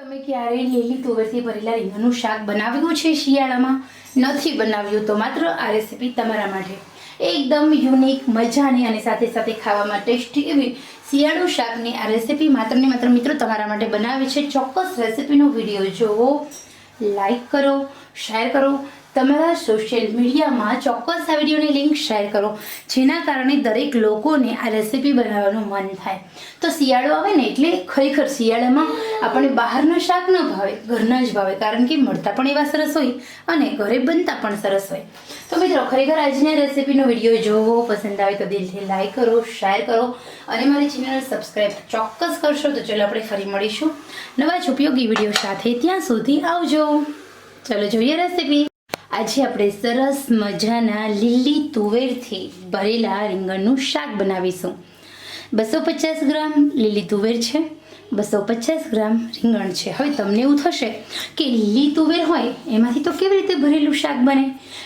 તમે ક્યારેય લીલી તુવેરથી ભરેલા રીંગણનું શાક બનાવ્યું છે શિયાળામાં? નથી બનાવ્યું તો માત્ર આ રેસીપી તમારા માટે. એકદમ યુનિક મજાની અને સાથે સાથે ખાવામાં ટેસ્ટી એવી શિયાળુ શાકની આ રેસીપી માત્ર ને માત્ર મિત્રો તમારા માટે બનાવી છે. ચોક્કસ રેસીપીનો વીડિયો જોવો લાઈક કરો શેર કરો તમારા સોશિયલ મીડિયામાં ચોક્કસ આ વિડીયોની લિંક શેર કરો, જેના કારણે દરેક લોકોને આ રેસીપી બનાવવાનું મન થાય. તો શિયાળો આવે ને એટલે ખરેખર શિયાળામાં આપણને બહારનું શાક ન ભાવે, ઘરના જ ભાવે, કારણ કે મળતા પણ એવા સરસ હોય અને ઘરે બનતા પણ સરસ હોય. તો મિત્રો, ખરેખર આજની રેસીપીનો વીડિયો જોવો પસંદ આવે તો દિલથી લાઈક કરો શેર કરો અને મારી ચેનલ સબસ્ક્રાઈબ ચોક્કસ કરશો તો ચલો આપણે ફરી મળીશું. નવા જ ઉપયોગી વીડિયો સાથે ત્યાં સુધી આવજો. ચલો જોઈએ રેસીપી આજે આપણે સરસ મજાના લીલી તુવેરથી ભરેલા રીંગણનું શાક બનાવીશું. બસો પચાસ ગ્રામ લીલી તુવેર છે, બસો પચાસ ગ્રામ રીંગણ છે. હવે તમને એવું થશે કે લીલી તુવેર હોય, એમાંથી તો કેવી રીતે ભરેલું શાક બને?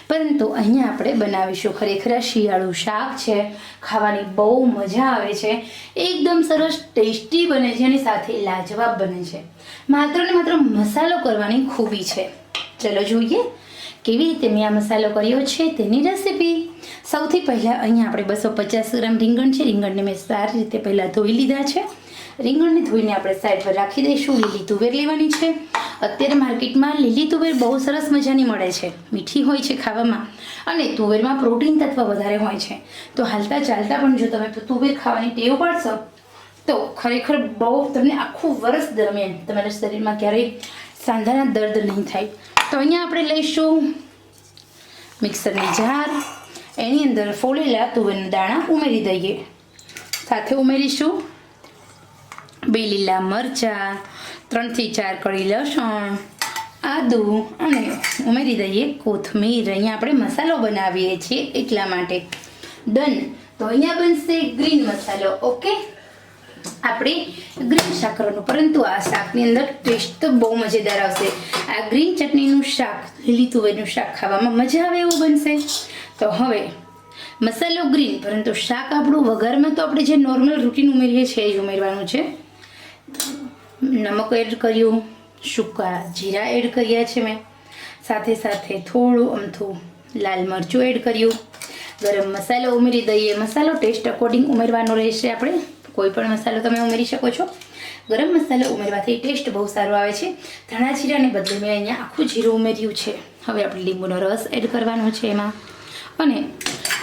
પરંતુ અહીંયા આપણે બનાવીશું ખરેખર શિયાળુ શાક છે, ખાવાની બહુ મજા આવે છે, એકદમ સરસ ટેસ્ટી બને છે અને સાથે લાજવાબ બને છે. માત્ર ને માત્ર મસાલો કરવાની ખૂબી છે. ચલો જોઈએ કેવી રીતે મેં આ મસાલો કર્યો છે તેની રેસીપી સૌથી પહેલાં અહીંયા આપણે બસો પચાસ ગ્રામ રીંગણ છે. રીંગણને મેં સારી રીતે પહેલાં ધોઈ લીધા છે. રીંગણને ધોઈને આપણે સાઈડ પર રાખી દઈશું. લીલી તુવેર લેવાની છે. અત્યારે માર્કેટમાં લીલી તુવેર બહુ સરસ મજાની મળે છે. મીઠી હોય છે ખાવામાં. અને તુવેરમાં પ્રોટીન તત્વ વધારે હોય છે. તો હાલતા ચાલતા પણ જો તમે તુવેર ખાવાની ટેવ પાડશો, તો ખરેખર બહુ તમને આખું વર્ષ દરમિયાન તમારા શરીરમાં ક્યારેય સાંધાના દર્દ નહીં થાય. તો અહીંયા આપણે લઈશું મિક્સરની જાર. એની અંદર ફોલેલા તુવેરના દાણા ઉમેરી દઈએ. સાથે ઉમેરીશું બે લીલા મરચાં, ત્રણથી ચાર કળી લસણ, આદુ અને ઉમેરી દઈએ કોથમીર. અહીંયા આપણે મસાલો બનાવીએ છીએ એટલા માટે. ડન. તો અહીંયા બનશે ગ્રીન મસાલો. ઓકે આપણે ગ્રીન શાક કરવાનું પરંતુ આ શાકની અંદર ટેસ્ટ તો બહુ મજેદાર આવશે. આ ગ્રીન ચટણીનું શાક, લીલી તુવેરનું શાક ખાવામાં મજા આવે એવું બનશે. તો હવે, મસાલો ગ્રીન, પરંતુ શાક આપણું વઘારમાં તો આપણે જે નોર્મલ રૂટીન ઉમેરીએ છીએ એ ઉમેરવાનું છે. નમક એડ કર્યું, સૂકા જીરા એડ કર્યા છે મેં. સાથે સાથે થોડું અમથું લાલ મરચું એડ કર્યું. ગરમ મસાલો ઉમેરી દઈએ. મસાલો ટેસ્ટ અકોર્ડિંગ ઉમેરવાનો રહેશે આપણે. કોઈ પણ મસાલો તમે ઉમેરી શકો છો. ગરમ મસાલો ઉમેરવાથી ટેસ્ટ બહુ સારો આવે છે. ધાણા જીરાને બદલે મેં અહીંયા આખું જીરું ઉમેર્યું છે. હવે આપણે લીંબુનો રસ એડ કરવાનો છે એમાં. અને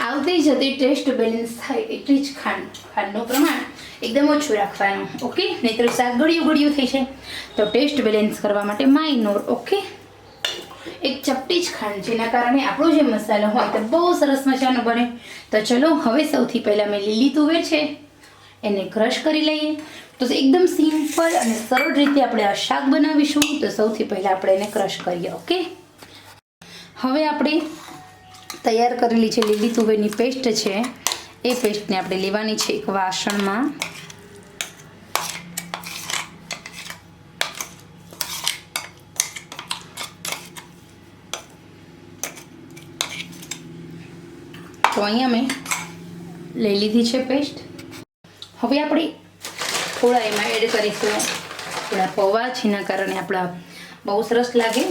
આવતી જતી ટેસ્ટ બેલેન્સ થાય એટલી જ ખાંડ, ખાંડનું પ્રમાણ એકદમ ઓછું રાખવાનું, ઓકે? નહીંતર શાક ગળ્યું ગળ્યું થઈ છે તો ટેસ્ટ બેલેન્સ કરવા માટે માઇનોર ઓકે? એક ચપટી જ ખાંડ, જેના કારણે આપણો જે મસાલો હોય તે બહુ સરસ મજાનો બને. તો ચલો, હવે સૌથી પહેલાં મેં લીલી તુવેર છે. એને ક્રશ કરી લઈએ. તો એકદમ સિમ્પલ અને સરળ રીતે આપણે આ શાક બનાવીશું. તો સૌથી પહેલાં આપણે એને ક્રશ કરીએ ઓકે હવે આપણે તૈયાર કરેલી છે લીલી તુવેરની પેસ્ટ છે, એ પેસ્ટને આપણે લેવાની છે એક વાસણમાં. તો અહીંયા મેં લઈ લીધી છે પેસ્ટ હવે આપણે થોડા એમાં એડ કરીશું. થોડા પૌવા, જેના કારણે આપણા બહુ સરસ લાગે.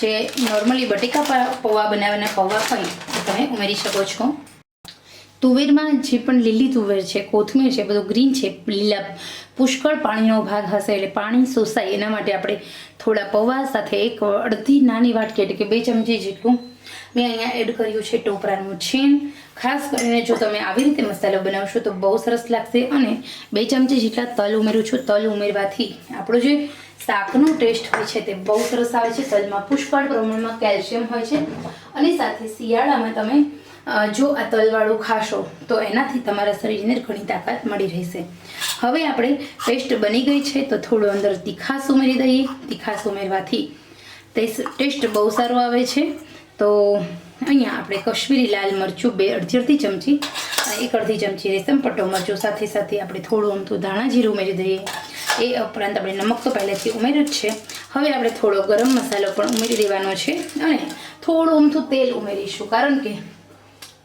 જે નોર્મલી બટેકા પૌવા બનાવીને પૌવા હોય તમે ઉમેરી શકો છો. તુવેરમાં જે પણ લીલી તુવેર છે, કોથમીર છે, બધું ગ્રીન છે, લીલા પુષ્કળ પાણીનો ભાગ હશે એટલે પાણી શોષાય. એના માટે આપણે થોડા પૌવા સાથે એક અડધી નાની વાટકી એટલે કે બે ચમચી જેટલું મેં અહીંયા એડ કર્યું છે ટોપરાનું છીણ. ખાસ કરીને જો તમે આવી રીતે મસાલો બનાવશો તો બહુ સરસ લાગશે અને બે ચમચી જેટલા તલ ઉમેરું છું. તલ ઉમેરવાથી આપણો જે શાકનો ટેસ્ટ હોય છે તે બહુ સરસ આવે છે. તલમાં પુષ્કળ પ્રમાણમાં કેલ્શિયમ હોય છે અને સાથે શિયાળામાં તમે જો આ તલવાળું ખાશો, તો એનાથી તમારા શરીરને ઘણી તાકાત મળી રહેશે. હવે આપણે પેસ્ટ બની ગઈ છે, તો થોડું અંદર તીખાસ ઉમેરી દઈએ. તીખાસ ઉમેરવાથી ટેસ્ટ બહુ સારો આવે છે. તો અહીંયા આપણે કશ્મીરી લાલ મરચું બે અડધી અડધી ચમચી એક અડધી ચમચી રેશમ પટ્ટો મરચું સાથે સાથે આપણે થોડું અમથું ધાણા જીરું ઉમેરી દઈએ. એ ઉપરાંત આપણે નમક તો પહેલેથી ઉમેર્યું જ છે. હવે આપણે થોડો ગરમ મસાલો પણ ઉમેરી દેવાનો છે અને થોડું અમથું તેલ ઉમેરીશું. કારણ કે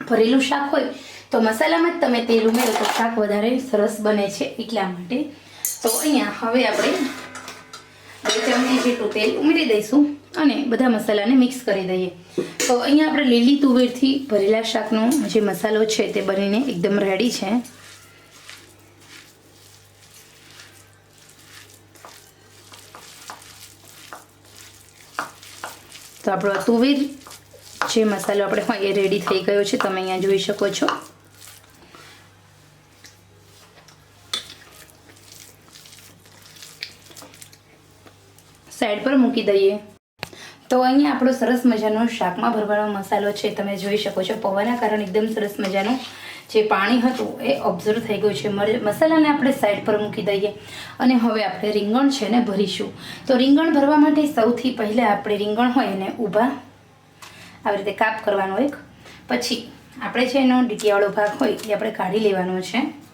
ભરેલું શાક હોય તો મસાલામાં જ તમે તેલ ઉમેરો તો શાક વધારે સરસ બને છે એટલા માટે. તો અહીંયા હવે આપણે બે ચમચી જેટલું તેલ ઉમેરી દઈશું અને બધા મસાલાને મિક્સ કરી દઈએ. તો અહીંયા આપણે લીલી તુવેરથી ભરેલા શાકનો જે મસાલો છે તે બનીને એકદમ રેડી છે. તો આપણો તુવેર જે મસાલો આપણે એ રેડી થઈ ગયો છે, તમે અહીંયા જોઈ શકો છો. સાઈડ પર મૂકી દઈએ. તો અહીંયા આપણો સરસ મજાનો શાકમાં ભરવાનો મસાલો છે, તમે જોઈ શકો છો. પવાના કારણે એકદમ સરસ મજાનું જે પાણી હતું એ ઓબ્ઝર્વ થઈ ગયું છે. મસાલાને આપણે સાઈડ પર મૂકી દઈએ અને હવે આપણે રીંગણ છે ને ભરીશું. તો રીંગણ ભરવા માટે સૌથી પહેલાં આપણે રીંગણ હોય એને ઊભા આવી રીતે કાપ કરવાનો એક. પછી આપણે છે એનો ડીટીવાળો ભાગ હોય એ આપણે કાઢી લેવાનો છે.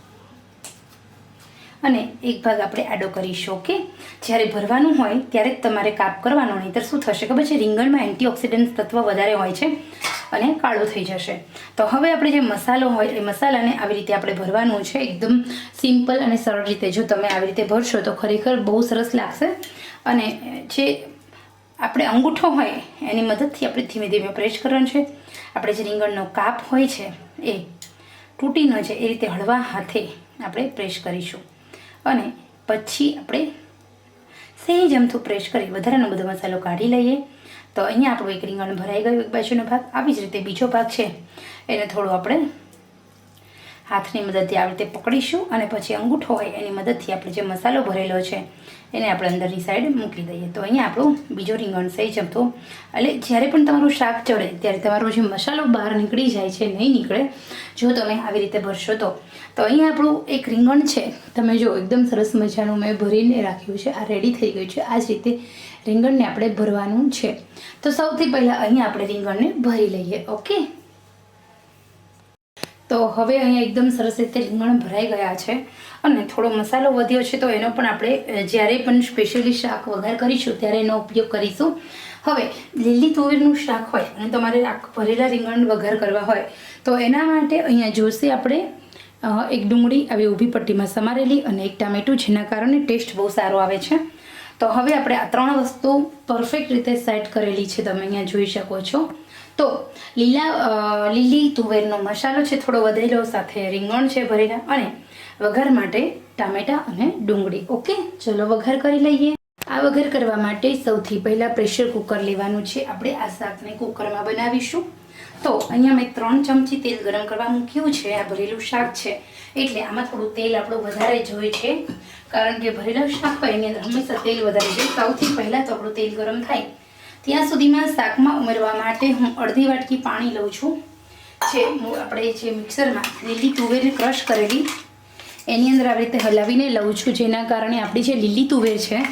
અને એક ભાગ આપણે આડો કરીશું, ઓકે? જ્યારે ભરવાનું હોય ત્યારે જ તમારે કાપ કરવાનો, નહીંતર શું થશે ખબર છે? રીંગણમાં એન્ટીઓક્સિડન્ટ તત્વ વધારે હોય છે અને કાળો થઈ જશે. તો હવે આપણે જે મસાલો હોય, એ મસાલાને આવી રીતે આપણે ભરવાનું છે, એકદમ સિમ્પલ અને સરળ રીતે. જો તમે આવી રીતે ભરશો તો ખરેખર બહુ સરસ લાગશે. અને જે આપણે અંગૂઠો હોય, એની મદદથી આપણે ધીમે ધીમે પ્રેસ કરવાનું છે. આપણે જે રીંગણનો કાપ હોય છે, એ તૂટી ન જાય, એ રીતે હળવા હાથે આપણે પ્રેસ કરીશું. અને પછી આપણે સહેજ અમથું પ્રેસ કરી વધારાનો બધો મસાલો કાઢી લઈએ. તો અહીંયા આપણું એક રીંગણ ભરાઈ ગયું એક બાજુનો ભાગ. આવી જ રીતે બીજો ભાગ છે. એને થોડું આપણે હાથની મદદથી આવી રીતે પકડીશું અને પછી અંગૂઠો હોય એની મદદથી આપણે જે મસાલો ભરેલો છે, એને આપણે અંદરની સાઈડ મૂકી દઈએ. તો અહીંયા આપણું બીજો રીંગણ સહી જમતો એટલે જ્યારે પણ તમારું શાક ચડે, ત્યારે તમારો જે મસાલો બહાર નીકળી જાય છે, નહીં નીકળે, જો તમે આવી રીતે ભરશો તો. તો અહીંયા આપણું એક રીંગણ છે. તમે જો એકદમ સરસ મજાનું મેં ભરીને રાખ્યું છે, આ રેડી થઈ ગયું છે. આ જ રીતે રીંગણને આપણે ભરવાનું છે. તો સૌથી પહેલાં અહીંયા આપણે રીંગણને ભરી લઈએ, ઓકે? તો હવે અહીંયા એકદમ સરસ રીતે રીંગણ ભરાઈ ગયા છે અને થોડો મસાલો વધ્યો છે તો એનો પણ આપણે જ્યારે પણ સ્પેશિયલી શાક વઘાર કરીશું ત્યારે એનો ઉપયોગ કરીશું. હવે, લીલી તુવેરનું શાક હોય અને તમારે ભરેલા રીંગણ વઘાર કરવા હોય, તો એના માટે અહીંયા જોશે આપણે એક ડુંગળી આવી ઊભી પટ્ટીમાં સમારેલી અને એક ટામેટું, જેના કારણે ટેસ્ટ બહુ સારો આવે છે. તો હવે આપણે આ ત્રણ વસ્તુ પરફેક્ટ રીતે સેટ કરેલી છે, તમે અહીંયા જોઈ શકો છો. તો લીલા લીલી તુવેરનો મસાલો છે, થોડો વધેલો, સાથે રીંગણ છે ભરેલા અને વઘાર માટે ટામેટા અને ડુંગળી. ઓકે? ચલો વઘાર કરી લઈએ. આ વઘાર કરવા માટે સૌથી પહેલાં પ્રેશર કુકર લેવાનું છે. આપણે આ શાકને કુકરમાં બનાવીશું. તો અહીંયા મેં ત્રણ ચમચી તેલ ગરમ કરવા મૂક્યું છે. આ ભરેલું શાક છે. એટલે આમાં થોડું તેલ આપણું વધારે જોઈએ છે. કારણ કે ભરેલું શાક હોય એની અંદર હંમેશા તેલ વધારે જોઈએ સૌથી પહેલાં તો આપણું તેલ ગરમ થાય. ત્યાં સુધીમાં શાકમાં ઉમેરવા માટે હું અડધી વાટકી પાણી લઉં છું. મુ- આપણે જે મિક્સરમાં લીલી તુવેરને ક્રશ કરેલી, એની અંદર આવી રીતે હલાવીને લઉં છું. જેના કારણે આપણી જે લીલી તુવેર છે,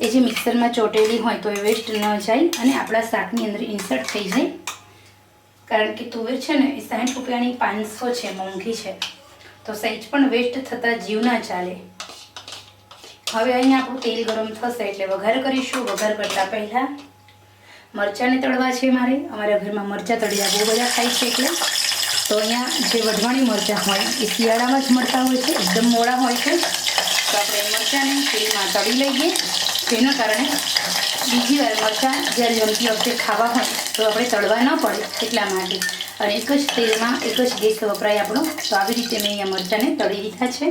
એ જે મિક્સરમાં ચોટેલી હોય તો એ વેસ્ટ ન જાય અને આપણા શાકની અંદર ઇન્સર્ટ થઈ જાય. કારણ કે તુવેર છે ને, એ સાઠ રૂપિયાની પાંચસો છે, મોંઘી છે. તો સહેજ પણ વેસ્ટ થતાં જીવ ના ચાલે. હવે અહીંયા આપણું તેલ ગરમ થશે એટલે વઘાર કરીશું. વઘાર કરતાં પહેલાં મરચાંને તળવા છે મારે. અમારા ઘરમાં મરચાં તળ્યા બહુ બધા ખાય છે એટલે. તો અહીંયા જે વઢવાણી મરચાં હોય એ શિયાળામાં જ મળતા હોય છે, એકદમ મોડા હોય છે. તો આપણે મરચાંને તેલમાં તળી લઈએ. તેના કારણે બીજી વાર મરચાં જ્યારે જમતી વખતે ખાવા હોય તો આપણે તળવા ન પડે એટલા માટે. અને એક જ તેલમાં એક જ ગેસ વપરાય આપણો. તો આવી રીતે મેં અહીંયા મરચાંને તળી દીધા છે.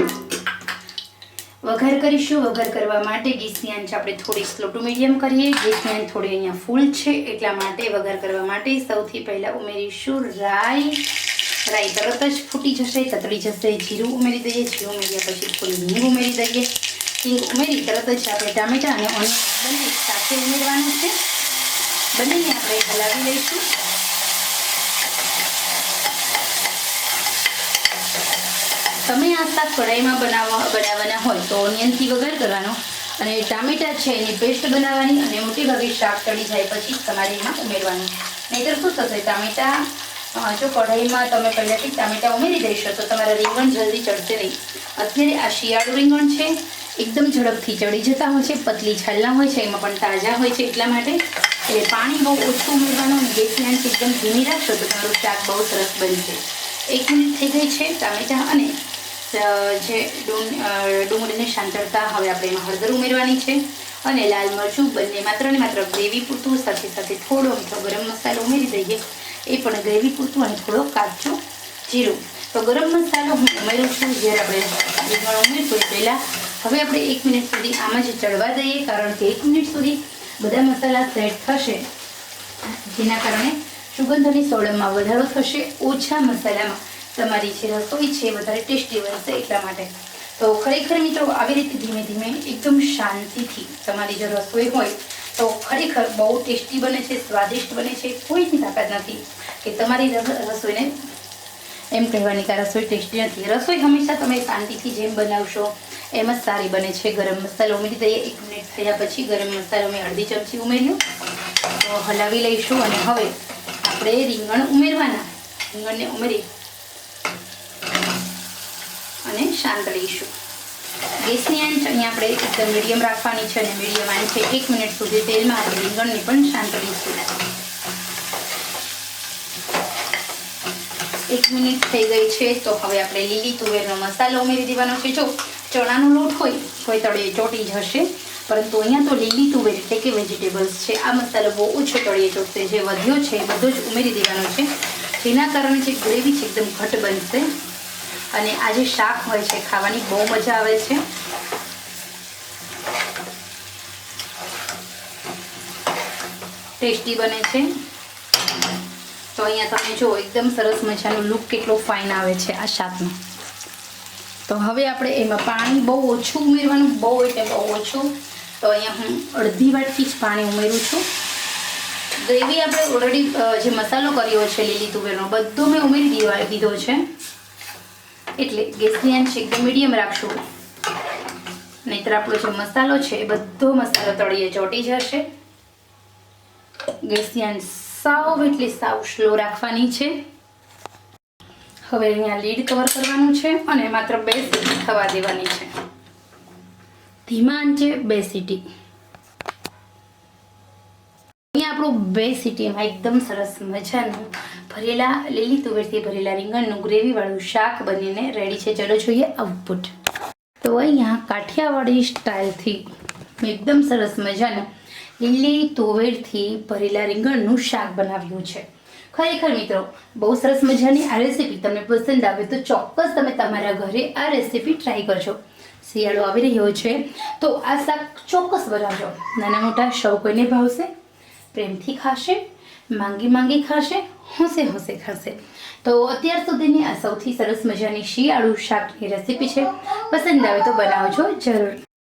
વઘાર કરીશું. વઘાર કરવા માટે ગેસની આંચ આપણે થોડી સ્લો ટુ મીડિયમ કરીએ. ગેસની આંચ થોડી અહીંયા ફૂલ છે, એટલા માટે વઘાર કરવા માટે સૌથી પહેલાં ઉમેરીશું રાઈ. રાઈ તરત જ ફૂટી જશે, તતડી જશે, જીરું ઉમેરી દઈએ, જીરું ઉમેર્યા પછી થોડી હિંગ ઉમેરી દઈએ. હિંગ ઉમેરી તરત જ આપણે ટામેટા અને ઓનિયન બંને સાથે ઉમેરવાનું છે. બંનેને આપણે હલાવી લઈશું. તમે આ શાક કઢાઈમાં બનાવવા બનાવવાના હોય તો ઓનિયનથી વઘાર કરવાનો અને ટામેટાં છે એની પેસ્ટ બનાવવાની અને મોટી ભાગે શાક ચડી જાય પછી તમારે એમાં ઉમેરવાનું. નહીંતર શું થશે? ટામેટાં જો કઢાઈમાં તમે પહેલાંથી ટામેટાં ઉમેરી દેશો તો તમારા રીંગણ જલ્દી ચડશે નહીં. અત્યારે આ શિયાળુ રીંગણ છે, એકદમ ઝડપથી ચડી જતા હોય છે, પતલી છાલના હોય છે, એમાં પણ તાજા હોય છે એટલા માટે એટલે પાણી બહુ ઓછું ઉમેરવાનું અને ગેસ આંચ એકદમ ધીમી રાખશો તો તમારું શાક બહુ સરસ બનશે. એક મિનિટ થઈ ગઈ છે ટામેટાં અને જે ડુંગ ડુંગળીને શાંતળતા હવે આપણે એમાં હળદર ઉમેરવાની છે અને લાલ મરચું બંને માત્ર ને માત્ર ગ્રેવી પૂરતું, સાથે સાથે થોડો મીઠો ગરમ મસાલો ઉમેરી દઈએ. એ પણ ગ્રેવી પૂરતું અને થોડો કાચું જીરું. તો ગરમ મસાલો હું ઉમેરું છું, જ્યારે આપણે રીંગણ ઉમેરશું પહેલાં. હવે આપણે એક મિનિટ સુધી આમાં જ ચડવા દઈએ, કારણ કે એક મિનિટ સુધી બધા મસાલા સેટ થશે. જેના કારણે સુગંધ અને વધારો થશે ઓછા મસાલામાં. તમારી જે રસોઈ છે વધારે ટેસ્ટી બનશે એટલા માટે. તો ખરેખર મિત્રો, આવી રીતે ધીમે ધીમે એકદમ શાંતિથી તમારી જો રસોઈ હોય, તો ખરેખર બહુ ટેસ્ટી બને છે, સ્વાદિષ્ટ બને છે, કોઈની તાકાત નથી કે તમારી રસોઈને એમ કહેવાની કે રસોઈ ટેસ્ટી નથી. રસોઈ હંમેશા તમે શાંતિથી જેમ બનાવશો, એમ જ સારી બને છે. ગરમ મસાલો ઉમેરી દઈએ, એક મિનિટ થયા પછી ગરમ મસાલો મેં અડધી ચમચી ઉમેર્યું. તો હલાવી લઈશું અને હવે આપણે રીંગણ ઉમેરવાના. રીંગણને ઉમેરી અને શાંત લઈશું ગેસની આંચ અહીંયા આપણે એકદમ મીડિયમ રાખવાની છે અને મીડિયમ આંચે એક મિનિટ સુધી તેલમાં આપણે રીંગણને પણ શાંત લઈશું એક મિનિટ થઈ ગઈ છે, તો હવે આપણે લીલી તુવેરનો મસાલો ઉમેરી દેવાનો છે. જો ચણાનો લોટ હોય, કોઈ તળિયે ચોટી જશે પરંતુ અહીંયા તો લીલી તુવેર એટલે કે વેજીટેબલ્સ છે. આ મસાલો બહુ ઓછો તળિયે ચોટશે, જે વધ્યો છે એ બધો જ ઉમેરી દેવાનો છે. જેના કારણે જે ગ્રેવી છે, એકદમ ઘટ બનશે. અને આ જે શાક હોય છે, ખાવાની બહુ મજા આવે છે. ટેસ્ટી બને છે. તો અહીંયા તમે જો એકદમ સરસ મજાનો લુક કેટલો ફાઇન આવે છે આ શાકનો. તો હવે આપણે એમાં પાણી બહુ ઓછું ઉમેરવાનું, બહુ એટલે બહુ ઓછું. તો અહીંયા હું અડધી વાટકી જ પાણી ઉમેરું છું. ગ્રેવી આપણે ઓલરેડી જે મસાલો કર્યો છે, લીલી તુવેરનો, બધો મેં ઉમેરી દીધો દીધો છે. એટલે ગેસની આંચ એકદમ મીડિયમ રાખશું. નહીતર આપણો જે મસાલો છે એ બધો મસાલો તળીએ ચોટી જશે. ગેસની આંચ સાવ એટલે સાવ સ્લો રાખવાની છે. હવે અહીંયા લીડ કવર કરવાનું છે અને માત્ર બે સીટી થવા દેવાની છે. ધીમા આંચે બે સીટી. અહીંયા આપણું બે સીટીમાં એકદમ સરસ મજાનું ભરેલા લીલી તુવેરથી ભરેલા રીંગણનું ગ્રેવીવાળું શાક બનીને રેડી છે. ચલો જોઈએ આઉટપુટ તો અહીંયા કાઠિયાવાડી સ્ટાઇલથી એકદમ સરસ મજાના લીલી તુવેરથી ભરેલા રીંગણનું શાક બનાવ્યું છે. ખરેખર મિત્રો, બહુ સરસ મજાની આ રેસીપી તમને પસંદ આવે તો ચોક્કસ તમે તમારા ઘરે આ રેસીપી ટ્રાય કરજો. શિયાળો આવી રહ્યો છે, તો આ શાક ચોક્કસ બનાવજો. નાના મોટા શૌકોને ભાવશે, પ્રેમથી ખાશે, માંગી માંગી ખાશે હોંશે હોંશે ખાશે તો અત્યાર સુધીની આ સૌથી સરસ મજાની શિયાળુ શાકની રેસીપી છે. પસંદ આવે તો બનાવજો જરૂર.